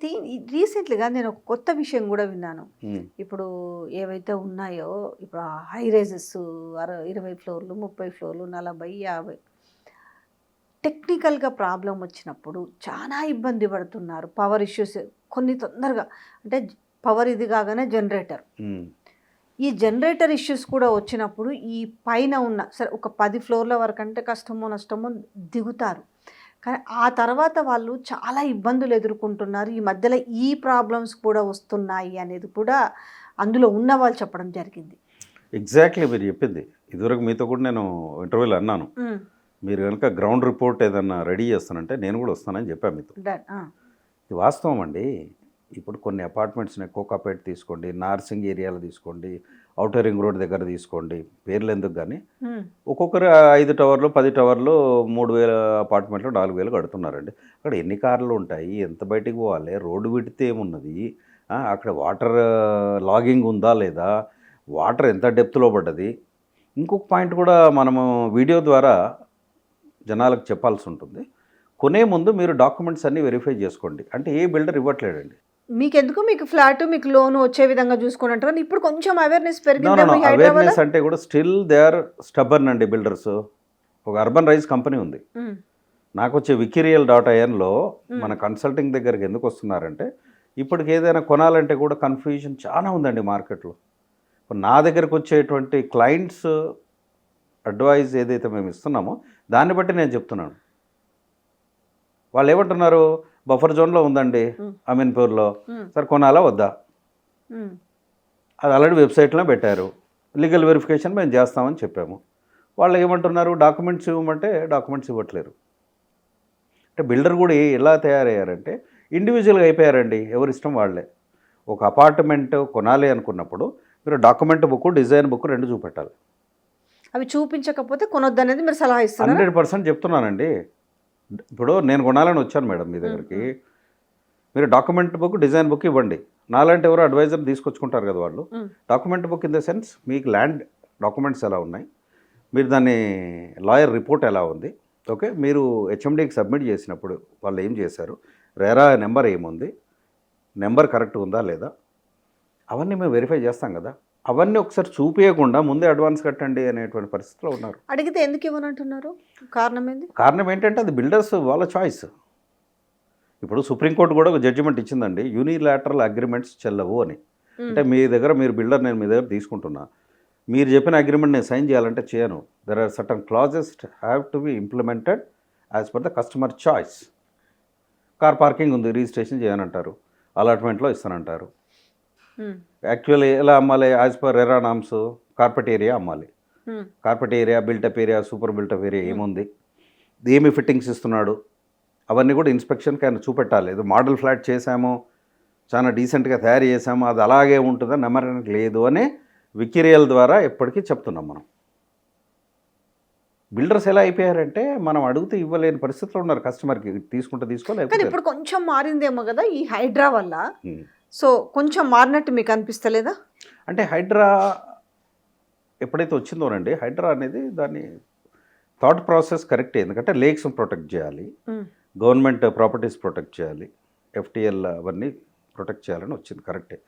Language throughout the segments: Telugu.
అయితే రీసెంట్లీగా నేను ఒక కొత్త విషయం కూడా విన్నాను. ఇప్పుడు ఏవైతే ఉన్నాయో ఇప్పుడు హై రైజెస్ ఇరవై ఫ్లోర్లు ముప్పై ఫ్లోర్లు నలభై యాభై టెక్నికల్గా ప్రాబ్లం వచ్చినప్పుడు చాలా ఇబ్బంది పడుతున్నారు పవర్ ఇష్యూస్ కొన్ని తొందరగా. అంటే పవర్ ఇది కాగానే జనరేటర్. ఈ జనరేటర్ ఇష్యూస్ కూడా వచ్చినప్పుడు ఈ పైన ఉన్న సరే ఒక పది ఫ్లోర్ల వరకు అంటే కష్టమో నష్టమో దిగుతారు. కానీ ఆ తర్వాత వాళ్ళు చాలా ఇబ్బందులు ఎదుర్కొంటున్నారు. ఈ మధ్యలో ఈ ప్రాబ్లమ్స్ కూడా వస్తున్నాయి అనేది కూడా అందులో ఉన్న వాళ్ళు చెప్పడం జరిగింది. ఎగ్జాక్ట్లీ మీరు చెప్పింది. ఇదివరకు మీతో కూడా నేను ఇంటర్వ్యూలో అన్నాను. మీరు కనుక గ్రౌండ్ రిపోర్ట్ ఏదన్నా రెడీ చేస్తానంటే నేను కూడా వస్తానని చెప్పాను మీతో. ఇది వాస్తవం అండి. ఇప్పుడు కొన్ని అపార్ట్మెంట్స్ని కోకాపేట తీసుకోండి నార్సింగ్ ఏరియాలో తీసుకోండి ఔటర్ రింగ్ రోడ్ దగ్గర తీసుకోండి. పేర్లు ఎందుకు కానీ. ఒక్కొక్కరు ఐదు టవర్లు పది టవర్లు మూడు వేల అపార్ట్మెంట్లు నాలుగు వేలు కడుతున్నారండి. అక్కడ ఎన్ని కార్లు ఉంటాయి? ఎంత బయటికి పోవాలి? రోడ్డు విడితే ఏమున్నది? అక్కడ వాటర్ లాగింగ్ ఉందా లేదా? వాటర్ ఎంత డెప్త్లో పడ్డది? ఇంకొక పాయింట్ కూడా మనము వీడియో ద్వారా జనాలకు చెప్పాల్సి ఉంటుంది. కొనే ముందు మీరు డాక్యుమెంట్స్ అన్నీ వెరిఫై చేసుకోండి. అంటే ఏ బిల్డర్ ఇవ్వట్లేడండి మీకెందుకు? మీకు ఫ్లాట్ మీకు లోన్ వచ్చే విధంగా చూసుకుని అంటారు ఇప్పుడు కొంచెం అవేర్నెస్ పెరిగింది అవేర్నెస్ అంటే కూడా స్టిల్ దే ఆర్ స్టబర్న్ అండి బిల్డర్స్ ఒక అర్బన్ రైజ్ కంపెనీ ఉంది. నాకు వచ్చే వికిరియల్ డాట్ ఐఎన్లో మన కన్సల్టింగ్ దగ్గరికి ఎందుకు వస్తున్నారంటే ఇప్పటికి ఏదైనా కొనాలంటే కూడా కన్ఫ్యూజన్ చాలా ఉందండి మార్కెట్లో ఇప్పుడు నా దగ్గరకు వచ్చేటువంటి క్లయింట్స్ అడ్వైజ్ ఏదైతే మేము ఇస్తున్నామో దాన్ని బట్టి నేను చెప్తున్నాను. వాళ్ళు ఏమంటున్నారు? బఫర్ జోన్లో ఉందండి. అమీన్పూర్లో. సరే కొనాలా వద్దా? అది ఆల్రెడీ వెబ్సైట్లో పెట్టారు. లీగల్ వెరిఫికేషన్ మేము చేస్తామని చెప్పాము. వాళ్ళు ఏమంటున్నారు? డాక్యుమెంట్స్ ఇవ్వమంటే డాక్యుమెంట్స్ ఇవ్వట్లేరు. అంటే బిల్డర్ కూడా ఎలా తయారయ్యారంటే ఇండివిజువల్గా అయిపోయారండి. ఎవరి ఇష్టం వాళ్ళే. ఒక అపార్ట్మెంట్ కొనాలి అనుకున్నప్పుడు మీరు డాక్యుమెంట్ బుక్ డిజైన్ బుక్ రెండు చూపెట్టాలి. అవి చూపించకపోతే కొనొద్దు అనేది మీరు సలహా ఇస్తున్నారు? హండ్రెడ్ పర్సెంట్ చెప్తున్నానండి. ఇప్పుడు నేను కొనాలని వచ్చాను మేడం మీ దగ్గరికి. మీరు డాక్యుమెంట్ బుక్ డిజైన్ బుక్ ఇవ్వండి. నాలాంటి ఎవరు అడ్వైజర్ తీసుకొచ్చుకుంటారు కదా వాళ్ళు. Document book in the sense మీకు ల్యాండ్ డాక్యుమెంట్స్ ఎలా ఉన్నాయి? మీరు దాన్ని లాయర్ రిపోర్ట్ ఎలా ఉంది? ఓకే మీరు హెచ్ఎండికి సబ్మిట్ చేసినప్పుడు వాళ్ళు ఏం చేశారు? రేరా నెంబర్ ఏముంది? నెంబర్ కరెక్ట్ ఉందా లేదా? అవన్నీ మేము వెరిఫై చేస్తాం కదా. అవన్నీ ఒకసారి చూపించకుండా ముందే అడ్వాన్స్ కట్టండి అనేటువంటి పరిస్థితిలో ఉన్నారు. అడిగితే ఎందుకు ఇవ్వనంటున్నారు? కారణం ఏంది? కారణం ఏంటంటే అది బిల్డర్స్ వాళ్ళ చాయిస్. ఇప్పుడు సుప్రీంకోర్టు కూడా ఒక జడ్జిమెంట్ ఇచ్చిందండి యూనిలాటరల్ అగ్రిమెంట్స్ చెల్లవు అని. అంటే మీ దగ్గర మీరు బిల్డర్ నేను మీ దగ్గర తీసుకుంటున్నా. మీరు చెప్పిన అగ్రిమెంట్ నేను సైన్ చేయాలంటే చేయను. There are certain clauses have to be implemented as per the customer choice car parking ఉంది రిజిస్ట్రేషన్ చేయనంటారు అలాట్మెంట్లో ఇస్తానంటారు. యాక్చువల్లీ ఎలా అమ్మాలి? As per RERA norms carpet area అమ్మాలి. Carpet area built up area super built up area ఏముంది? ఏమి ఫిట్టింగ్స్ ఇస్తున్నాడు? అవన్నీ కూడా ఇన్స్పెక్షన్కి ఆయన చూపెట్టాలి. ఇది మోడల్ ఫ్లాట్ చేశాము చాలా డీసెంట్గా తయారు చేసాము అది అలాగే ఉంటుందని నమ్మడానికి లేదు అని వికిరియల్ ద్వారా ఎప్పటికీ చెప్తున్నాం మనం. బిల్డర్స్ ఎలా అయిపోయారంటే మనం అడిగితే ఇవ్వలేని పరిస్థితిలో ఉన్నారు కస్టమర్కి తీసుకుంటే తీసుకోలేకపోతే ఇప్పుడు కొంచెం మారిందేమో కదా ఈ హైడ్రా వల్ల. సో కొంచెం మారినట్టు మీకు అనిపిస్తలేదా? అంటే హైడ్రా ఎప్పుడైతే వచ్చిందోనండి హైడ్రా అనేది దాని థాట్ ప్రాసెస్ కరెక్టే ఎందుకంటే లేక్స్ ప్రొటెక్ట్ చేయాలి. గవర్నమెంట్ ప్రాపర్టీస్ ప్రొటెక్ట్ చేయాలి ఎఫ్టిఎల్ అవన్నీ ప్రొటెక్ట్ చేయాలని వచ్చింది కరెక్టే.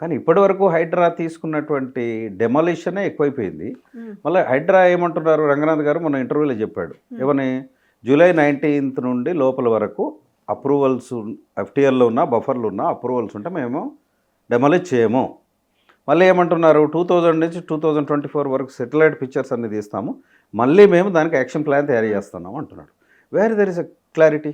కానీ ఇప్పటివరకు హైడ్రా తీసుకున్నటువంటి డెమాలిషనే ఎక్కువైపోయింది. మళ్ళీ హైడ్రా ఏమంటున్నారు రంగనాథ్ గారు మన ఇంటర్వ్యూలో చెప్పాడు. ఏమని? జూలై నైన్టీన్త్ నుండి లోపల వరకు అప్రూవల్స్ ఎఫ్టీఆర్లో ఉన్న బఫర్లు ఉన్న అప్రూవల్స్ ఉంటే మేము డెమాలిజ్ చేయము. మళ్ళీ ఏమంటున్నారు? టూ థౌజండ్ నుంచి టూ థౌజండ్ ట్వంటీ ఫోర్ వరకు సెటిలైట్ పిక్చర్స్ అన్ని తీస్తాము. మళ్ళీ మేము దానికి యాక్షన్ ప్లాన్ తయారు చేస్తున్నాము అంటున్నాడు. Where there is a clarity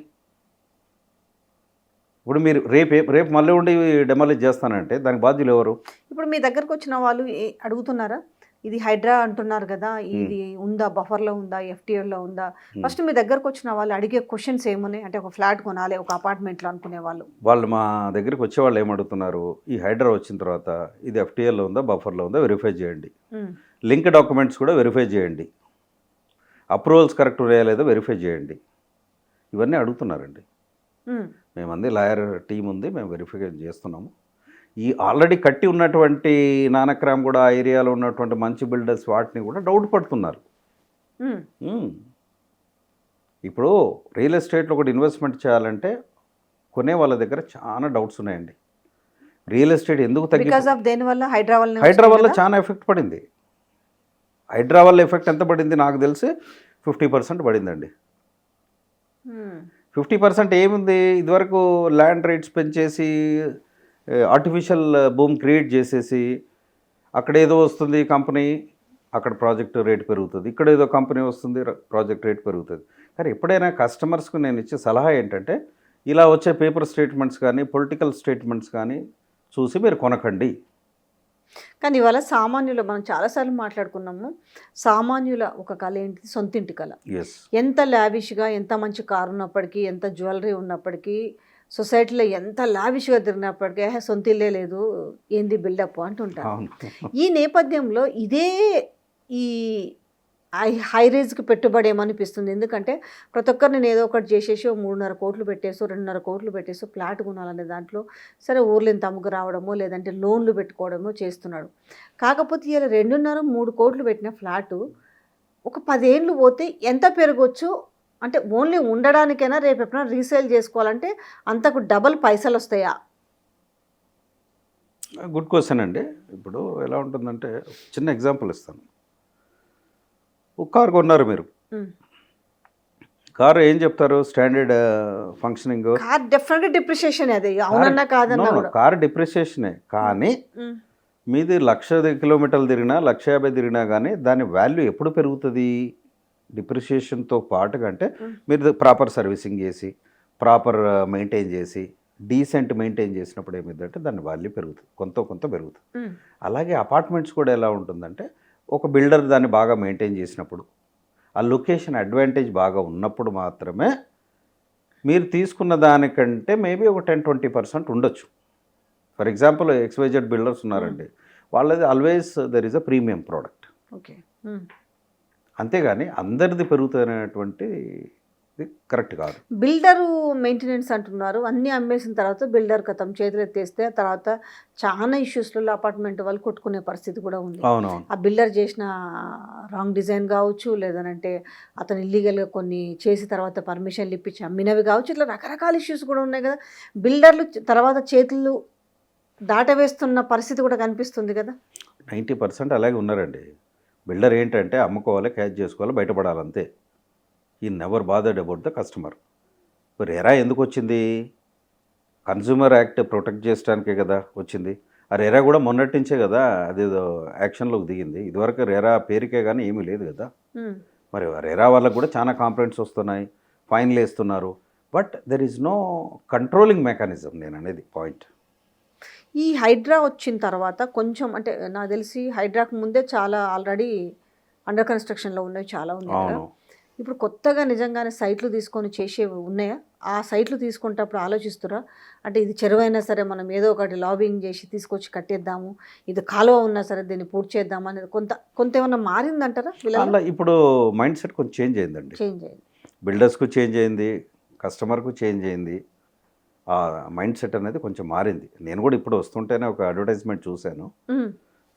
ఇప్పుడు మీరు రేపే రేపు మళ్ళీ ఉండి డెమాలిజ్ చేస్తానంటే దానికి బాధ్యులు ఎవరు? ఇప్పుడు మీ దగ్గరకు వచ్చిన వాళ్ళు ఏ- అడుగుతున్నారా? ఇది హైడ్రా అంటున్నారు కదా ఇది ఉందా బఫర్లో ఉందా ఎఫ్టీఎల్లో ఉందా? ఫస్ట్ మీ దగ్గరకు వచ్చిన వాళ్ళు అడిగే క్వశ్చన్స్ ఏమున్నాయి? అంటే ఒక ఫ్లాట్ కొనాలి ఒక అపార్ట్మెంట్లో అనుకునే వాళ్ళు. వాళ్ళు మా దగ్గరికి వచ్చే వాళ్ళు ఏమడుగుతున్నారు ఈ హైడ్రా వచ్చిన తర్వాత ఇది ఎఫ్టీఎల్లో ఉందా బఫర్లో ఉందా వెరిఫై చేయండి. లింక్ డాక్యుమెంట్స్ కూడా వెరిఫై చేయండి. అప్రూవల్స్ కరెక్ట్ ఉన్నాయా లేదో వెరిఫై చేయండి. ఇవన్నీ అడుగుతున్నారండి. మేమంది లాయర్ టీం ఉంది మేము వెరిఫై చేస్తున్నాము. ఈ ఆల్రెడీ కట్టి ఉన్నటువంటి నానక్రామ్ కూడా ఆ ఏరియాలో ఉన్నటువంటి మంచి బిల్డర్స్ వాటిని కూడా డౌట్ పడుతున్నారు. ఇప్పుడు రియల్ ఎస్టేట్లో ఒకటి ఇన్వెస్ట్మెంట్ చేయాలంటే కొనే వాళ్ళ దగ్గర చాలా డౌట్స్ ఉన్నాయండి. రియల్ ఎస్టేట్ ఎందుకు హైడ్రా వల్ల చాలా ఎఫెక్ట్ పడింది. హైడ్రా వల్ల ఎఫెక్ట్ ఎంత పడింది నాకు తెలిసి ఫిఫ్టీ పర్సెంట్ పడిందండి. ఫిఫ్టీ పర్సెంట్ ఏముంది? ఇదివరకు ల్యాండ్ రేట్స్ పెంచేసి ఆర్టిఫిషియల్ భూమి క్రియేట్ చేసేసి అక్కడ ఏదో వస్తుంది కంపెనీ అక్కడ ప్రాజెక్ట్ రేట్ పెరుగుతుంది. ఇక్కడ ఏదో కంపెనీ వస్తుంది ప్రాజెక్ట్ రేట్ పెరుగుతుంది. కానీ ఎప్పుడైనా కస్టమర్స్కు నేను ఇచ్చే సలహా ఏంటంటే ఇలా వచ్చే పేపర్ స్టేట్మెంట్స్ కానీ పొలిటికల్ స్టేట్మెంట్స్ కానీ చూసి మీరు కొనకండి. కానీ ఇవాళ సామాన్యుల మనం చాలాసార్లు మాట్లాడుకున్నాము సామాన్యుల ఒక కళ ఏంటిది సొంతింటి కళ. ఎంత లావిష్గా ఎంత మంచి కారు ఉన్నప్పటికీ ఎంత జ్యువెలరీ ఉన్నప్పటికీ సొసైటీలో ఎంత లావిష్గా తిరిగినప్పటికీ "హే, సొంత ఇల్లే లేదు ఏంది బిల్డప్ అంటుంటారు. ఈ నేపథ్యంలో ఇదే ఈ హై హై రేజ్కి పెట్టుబడి ఏమనిపిస్తుంది? ఎందుకంటే ప్రతి ఒక్కరు నేను ఏదో ఒకటి చేసేసి మూడున్నర కోట్లు పెట్టేసో రెండున్నర కోట్లు పెట్టేసో ఫ్లాట్ కొనాలనే దాంట్లో సరే ఊర్లో ఇంత అమ్ముకు రావడమో లేదంటే లోన్లు పెట్టుకోవడమో చేస్తున్నాడు. కాకపోతే ఇలా రెండున్నర మూడు కోట్లు పెట్టిన ఫ్లాటు ఒక పదేళ్ళు పోతే ఎంత పెరగవచ్చు అంటే ఓన్లీ ఉండడానికైనా రేపు ఎప్పుడైనా రీసేల్ చేసుకోవాలంటే అంతకు డబల్ పైసలు వస్తాయా గుడ్ క్వశ్చన్ అండి. ఇప్పుడు ఎలా ఉంటుందంటే చిన్న ఎగ్జాంపుల్ ఇస్తాను. ఒక కార్ కొన్నారు మీరు. కారు ఏం చెప్తారు? స్టాండర్డ్ ఫంక్షనింగ్ కార్ డెఫినెట్గా డిప్రిషియేషన్ అది. అవునన్నా కాదన్నా కార్ డిప్రిసియేషనే కానీ. మీది లక్ష కిలోమీటర్లు తిరిగినా లక్ష యాభై తిరిగినా కానీ దాని వాల్యూ ఎప్పుడు పెరుగుతుంది? డిప్రిసియేషన్తో పాటుగా అంటే. మీరు ప్రాపర్ సర్వీసింగ్ చేసి ప్రాపర్ మెయింటైన్ చేసి డీసెంట్ మెయింటైన్ చేసినప్పుడు ఏమిటంటే దాని వాల్యూ పెరుగుతుంది. కొంత కొంత పెరుగుతుంది. అలాగే అపార్ట్మెంట్స్ కూడా ఎలా ఉంటుందంటే ఒక బిల్డర్ దాన్ని బాగా మెయింటైన్ చేసినప్పుడు ఆ లొకేషన్ అడ్వాంటేజ్ బాగా ఉన్నప్పుడు మాత్రమే మీరు తీసుకున్న దానికంటే మేబీ ఒక టెన్ ట్వంటీ పర్సెంట్ ఉండొచ్చు. ఫర్ ఎగ్జాంపుల్ ఎక్స్వైజెడ్ బిల్డర్స్ ఉన్నారండి. వాళ్ళది always there is a premium product. Okay. అంతేగాని అందరిది పెరుగుతున్నటువంటి కరెక్ట్ కాదు. బిల్డరు మెయింటెనెన్స్ అంటున్నారు. అన్నీ అమ్మేసిన తర్వాత బిల్డర్ కథం చేతులు ఎత్తేస్తే తర్వాత చాలా ఇష్యూస్లలో అపార్ట్మెంట్ వాళ్ళు కొట్టుకునే పరిస్థితి కూడా ఉంది. అవునవును. ఆ బిల్డర్ చేసిన రాంగ్ డిజైన్ కావచ్చు లేదనంటే అతను ఇల్లీగల్గా కొన్ని చేసి తర్వాత పర్మిషన్లు ఇప్పించి అమ్మినవి కావచ్చు ఇట్లా రకరకాల ఇష్యూస్ కూడా ఉన్నాయి కదా. బిల్డర్లు తర్వాత చేతులు దాటవేస్తున్న పరిస్థితి కూడా కనిపిస్తుంది కదా. నైంటీ పర్సెంట్ అలాగే ఉన్నారండి. బిల్డర్ ఏంటంటే అమ్ముకోవాలి క్యాచ్ చేసుకోవాలి బయటపడాలి అంతే. ఈ never bothered about the customer. RERA ఎందుకు వచ్చింది? కన్జ్యూమర్ యాక్ట్ ప్రొటెక్ట్ చేయడానికే కదా వచ్చింది. ఆ రెరా కూడా మొన్నటి నుంచే కదా అదేదో యాక్షన్లోకి దిగింది. ఇదివరకు రెరా పేరుకే కానీ ఏమీ లేదు కదా. మరి రెరా వాళ్ళకు కూడా చాలా కాంప్లైంట్స్ వస్తున్నాయి ఫైన్లు వేస్తున్నారు. But there is no controlling mechanism నేను అనేది పాయింట్ ఈ హైడ్రా వచ్చిన తర్వాత కొంచెం అంటే నాకు తెలిసి హైడ్రాకు ముందే చాలా ఆల్రెడీ అండర్ కన్స్ట్రక్షన్లో ఉన్నవి చాలా ఉన్నాయి కదా. ఇప్పుడు కొత్తగా నిజంగానే సైట్లు తీసుకొని చేసేవి ఉన్నాయా? ఆ సైట్లు తీసుకుంటప్పుడు ఆలోచిస్తురా? అంటే ఇది చెరువైనా సరే మనం ఏదో ఒకటి లాబింగ్ చేసి తీసుకొచ్చి కట్టేద్దాము ఇది కాలువ ఉన్నా సరే దీన్ని పూర్తి చేద్దాం అనేది కొంత కొంత ఏమన్నా మారిందంటారా అలా ఇప్పుడు మైండ్ సెట్ కొంచెం చేంజ్ అయిందండి. చేంజ్ అయింది. బిల్డర్స్కు చేంజ్ అయింది కస్టమర్కు చేంజ్ అయింది. ఆ మైండ్ సెట్ అనేది కొంచెం మారింది. నేను కూడా ఇప్పుడు వస్తుంటేనే ఒక అడ్వర్టైజ్మెంట్ చూశాను.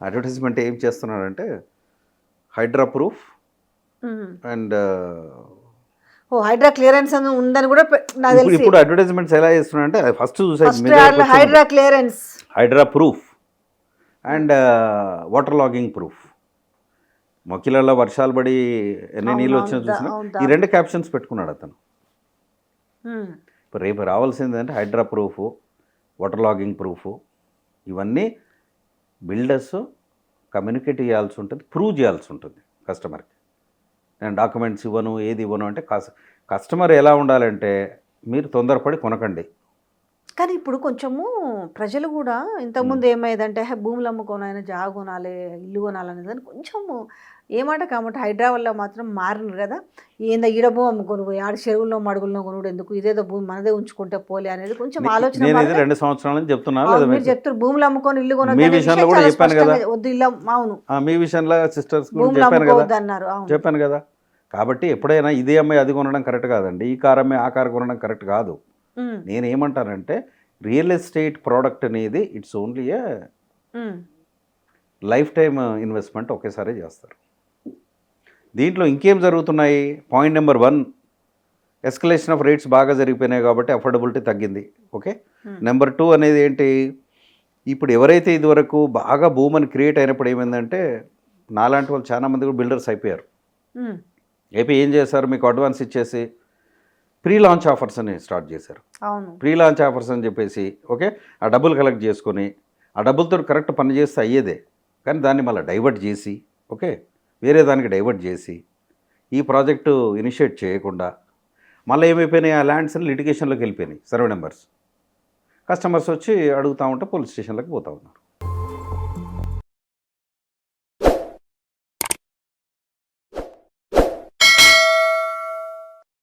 అడ్వర్టైజ్మెంట్ ఏం చేస్తున్నాడంటే హైడ్రా ప్రూఫ్. అండ్ ఓ హైడ్రా క్లియరెన్స్ అని ఉందని కూడా నాకు ఇప్పుడు తెలిసి. ఇప్పుడు అడ్వర్టైజ్మెంట్స్ ఎలా చేస్తున్నాడంటే ఫస్ట్ ఫస్ట్ చూసాను HYDRAA clearance. HYDRAA proof and water logging proof. మొక్కిలలో వర్షాలు పడి ఎన్ని నీళ్ళు వచ్చినా చూసినా ఈ రెండు క్యాప్షన్స్ పెట్టుకున్నాడు అతను. ఇప్పుడు రేపు రావాల్సింది అంటే HYDRAA proof water logging proof ఇవన్నీ బిల్డర్స్ కమ్యూనికేట్ చేయాల్సి ఉంటుంది ప్రూవ్ చేయాల్సి ఉంటుంది కస్టమర్కి. నేను డాక్యుమెంట్స్ ఇవ్వను ఏది ఇవ్వను అంటే కస్టమర్ ఎలా ఉండాలంటే మీరు తొందరపడి కొనకండి. కానీ ఇప్పుడు కొంచెము ప్రజలు కూడా ఇంతకుముందు ఏమైందంటే "హే, భూములు అమ్ముకోనైనా జాగ కొనాలి ఇల్లు కొనాలనేది అని కొంచెము ఏమాట కాబట్టి హైడ్రా వల్ల మాత్రం మారినారు కదా. ఏందా ఈడ భూమి అమ్ముకొని పోయి ఆడ చెరువుల్లో మడుగుల్లో కొనుడు ఎందుకు ఇదేదో భూమి మనదే ఉంచుకుంటే పోలే అనేది కొంచెం ఆలోచన? రెండు సంవత్సరాల నుంచి చెప్తున్నాను అవును, లేదా మీరు చెప్తారు భూములు అమ్ముకొని ఇల్లు కొనొద్దు మీ అనే విషయంలో విషయం కూడా చాలా చెప్పాను స్పష్టంగా కదా. వద్దు ఇల్లు అమ్మ- అవును. ఆ, మీ విషయంలో సిస్టర్స్ భూములు చెప్పాను కదా. అమ్ముకోవద్దు అన్నారు అవును. చెప్పాను కదా. కాబట్టి ఎప్పుడైనా ఇదే అమ్మాయి అది కొనడం కరెక్ట్ కాదండి. ఈ కార్ అమ్మాయి ఆ కార్ కొనడం కరెక్ట్ కాదు. ఉమ్, నేను ఏమంటానంటే రియల్ ఎస్టేట్ ప్రోడక్ట్ అనేది it's only a um, life time investment ఒకేసారి చేస్తారు. దీంట్లో ఇంకేం జరుగుతున్నాయి? Point number one escalation of rates బాగా జరిగిపోయినాయి కాబట్టి అఫోర్డబిలిటీ తగ్గింది. ఓకే? Hmm. నెంబర్ టూ అనేది ఏంటి? ఇప్పుడు ఎవరైతే ఇదివరకు బాగా భూమ్ అని క్రియేట్ అయినప్పుడు ఏమైందంటే నాలాంటి వాళ్ళు చాలా మంది కూడా బిల్డర్స్ అయిపోయారు. అయిపోయి ఏం చేశారు? మీకు అడ్వాన్స్ ఇచ్చేసి ప్రీ లాంచ్ ఆఫర్స్ అని స్టార్ట్ చేశారు. ప్రీ లాంచ్ ఆఫర్స్ అని చెప్పేసి ఓకే ఆ డబ్బులు కలెక్ట్ చేసుకొని ఆ డబ్బులతో కరెక్ట్ పని చేస్తే అయ్యేదే. కానీ దాన్ని మళ్ళీ డైవర్ట్ చేసి ఓకే వేరే దానికి డైవర్ట్ చేసి ఈ ప్రాజెక్టు ఇనిషియేట్ చేయకుండా మళ్ళీ ఏమైపోయినాయి? ఆ ల్యాండ్స్ లిటిగేషన్లోకి వెళ్ళిపోయినాయి సర్వే నెంబర్స్ కస్టమర్స్ వచ్చి అడుగుతూ ఉంటే పోలీస్ స్టేషన్లోకి పోతూ ఉన్నారు.